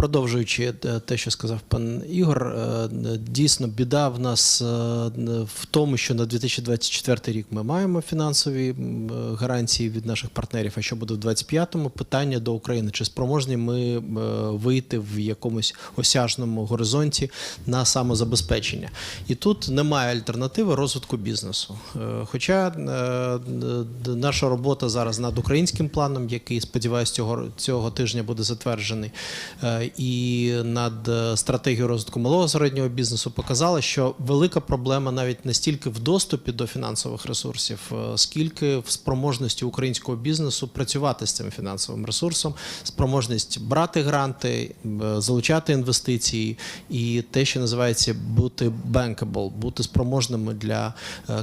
продовжуючи е, те, що сказав пан Ігор, е, дійсно біда в нас е, в тому, що на 2024 рік ми маємо фінансові гарантії від наших партнерів. А що буде в 2025-му? Питання до України: чи спроможні ми вийти в якомусь осяжному горизонті на самозабезпечення? І тут немає альтернативи розвитку бізнесу. Хоча наша робота зараз над українським планом, який сподіваюся, цього цього тижня буде затверджений, і над е, стратегією розвитку малого середнього бізнесу показала, що велика проблема навіть не стільки в доступі до фінансових ресурсів, е, скільки в спроможності українського бізнесу працювати з цим фінансовим ресурсом, спроможність брати гранти, е, залучати інвестиції, і те, що називається бути bankable, бути спроможними для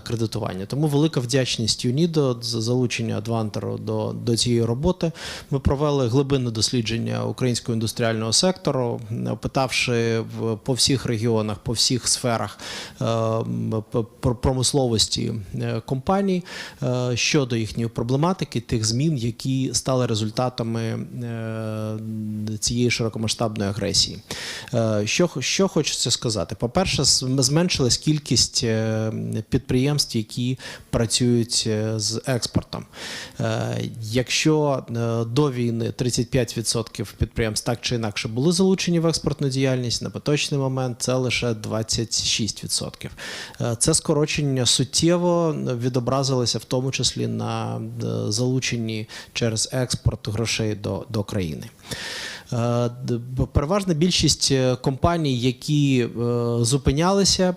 кредитування. Тому велика вдячність ЮНІДО за залучення Адвантеру до, до цієї роботи. Ми провели глибинне дослідження українського індустріального сектору, опитавши в- по всіх регіонах, по всіх сферах е, промисловості е, компаній е, щодо їхньої проблематики, тих змін, які стали результатами е, цієї широкомасштабної агресії. Е, Що, що хочеться сказати? По-перше, з- зменшилась кількість е, підприємств, які працюють е, з експортом. Е, Якщо е, до війни 35% підприємств так чи інакше були залучені в експортну діяльність, на поточний момент це лише 26%. Е, Це скорочення суттєво відобразилося в тому числі на е, залученні через експорт грошей до, до країни. Е, Переважна більшість е, компаній, які е, зупинялися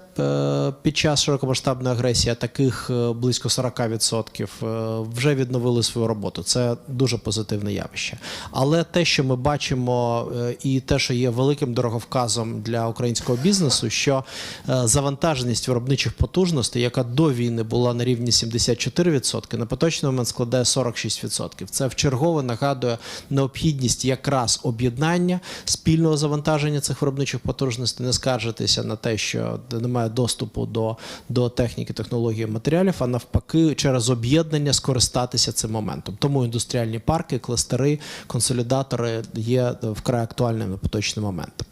під час широкомасштабної агресії, таких близько 40%, е, вже відновили свою роботу. Це дуже позитивне явище. Але те, що ми бачимо, і те, що є великим дороговказом для українського бізнесу, що завантаженість виробничих потужностей, яка до війни була на рівні 74%, на поточний момент складає 46%. Це вчергове нагадує необхідність якраз об'єднання спільного завантаження цих виробничих потужностей, не скаржитися на те, що немає доступу до, до техніки, технології матеріалів, а навпаки, через об'єднання скористатися цим моментом. Тому індустріальні парки, кластери, консолідатори є вкрай актуальними на поточний момент.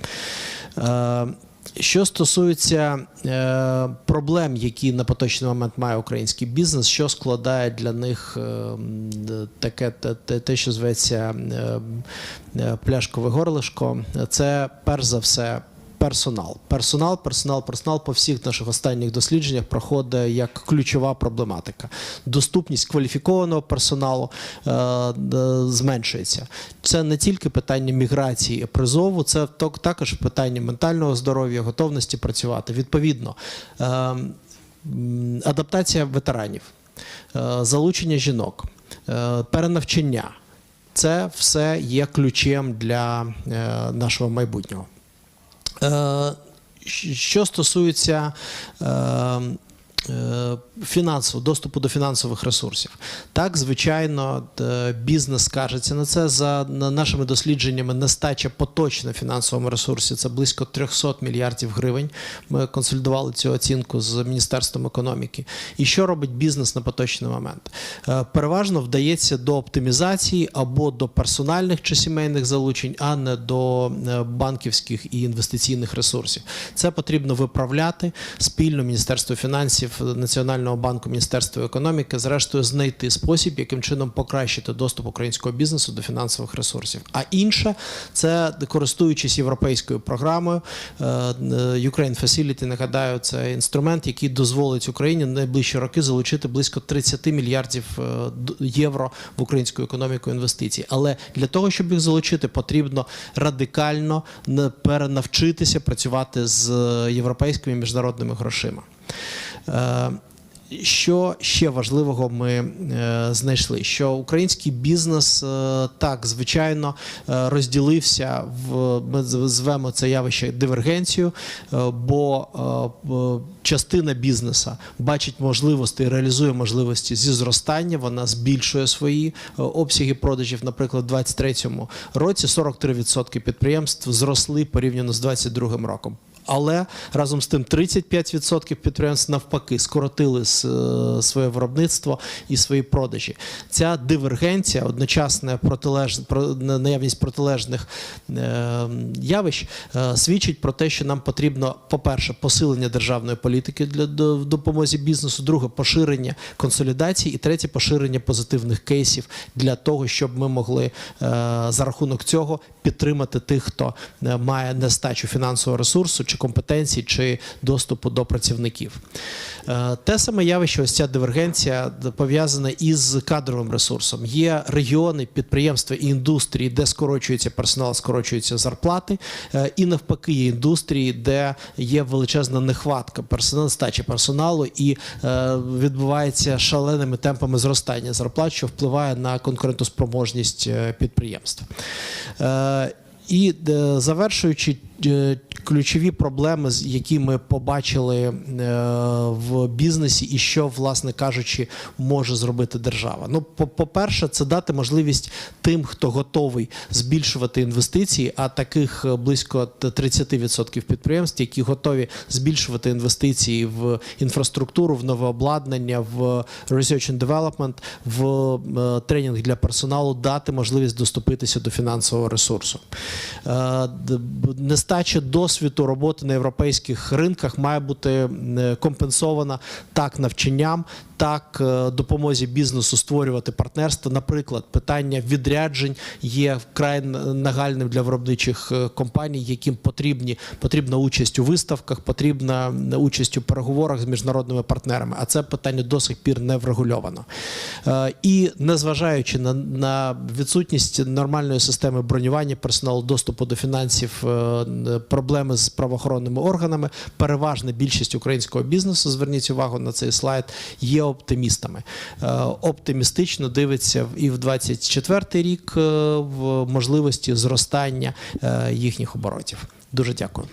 Що стосується е, проблем, які на поточний момент має український бізнес, що складає для них е, таке те, те, те, що зветься е, е, пляшкове горлишко, це перш за все. Персонал, персонал, персонал, персонал по всіх наших останніх дослідженнях проходить як ключова проблематика. Доступність кваліфікованого персоналу е, д- зменшується. Це не тільки питання міграції призову, це також питання ментального здоров'я, готовності працювати. Відповідно, е, адаптація ветеранів, е, залучення жінок, е, перенавчання. Це все є ключем для е, нашого майбутнього. Е, Що стосується е, е, доступу до фінансових ресурсів, так звичайно, бізнес скаржиться на це. За нашими дослідженнями, нестача поточна фінансовому ресурсі це близько 300 мільярдів гривень. Ми консолідували цю оцінку з міністерством економіки. І що робить бізнес на поточний момент? Е, Переважно вдається до оптимізації або до персональних чи сімейних залучень, а не до е, банківських і інвестиційних ресурсів. Це потрібно виправляти спільно Міністерство фінансів, Національного банку, Міністерство економіки, зрештою знайти спосіб, яким чином покращити доступ українського бізнесу до фінансових ресурсів. А інше це користуючись європейською програмою е, е, Ukraine Facility, нагадаю, це інструмент, який дозволить Україні в найближчі роки залучити близько 30 мільярдів е, євро в українську економіку інвестицій. Але для того, щоб їх залучити, потрібно радикально перенавчитися працювати з європейськими міжнародними грошима. Е, що ще важливого ми е, знайшли? Що український бізнес е, так звичайно розділився в ми звемо це явище дивергенцію, бо частина бізнесу бачить можливості, реалізує можливості зі зростання. Вона збільшує свої обсяги продажів. Наприклад, у 2023 році 43% підприємств зросли порівняно з 2022 роком. Але разом з тим 35% підприємств навпаки скоротили е, своє виробництво і свої продажі. Ця дивергенція, одночасна протилеж... про- на- наявність протилежних е, явищ, е, свідчить про те, що нам потрібно, по-перше, посилення державної політики для допомозі бізнесу, друге поширення консолідації, і третє поширення позитивних кейсів для того, щоб ми могли за рахунок цього підтримати тих, хто має нестачу фінансового ресурсу чи компетенцій, чи доступу до працівників. Е, Те саме явище, ось ця дивергенція пов'язана із кадровим ресурсом. Є регіони, підприємства і індустрії, де скорочується персонал, скорочуються зарплати, е, і навпаки, є індустрії, де є величезна нехватка персоналу, нестачі персоналу, і е, відбувається шаленими темпами зростання зарплат, що впливає на конкурентоспроможність підприємств. І завершуючи ключові проблеми, які ми побачили е, в бізнесі, і що, власне кажучи, може зробити держава. Ну, по- по-перше, це дати можливість тим, хто готовий збільшувати інвестиції, а таких е, близько т- 30% підприємств, які готові збільшувати інвестиції в інфраструктуру, в нове обладнання, в research and development, в е, тренінг для персоналу, дати можливість доступитися до фінансового ресурсу. Нестача досвіду роботи на європейських ринках має бути е, компенсована так навчанням, так е, допомозі бізнесу створювати партнерство. Наприклад, питання відряджень є вкрай нагальним для виробничих е, компаній, яким потрібні потрібна участь у виставках, потрібна участь у переговорах з міжнародними партнерами. А це питання до сих пір не врегульовано. І незважаючи на, на відсутність нормальної системи бронювання персоналу, доступу до фінансів, е, проблеми з правоохоронними органами, переважна більшість українського бізнесу, зверніть увагу на цей слайд, є оптимістами. Е, Оптимістично дивиться і в 24 рік е, в можливості зростання е, їхніх оборотів. Дуже дякую.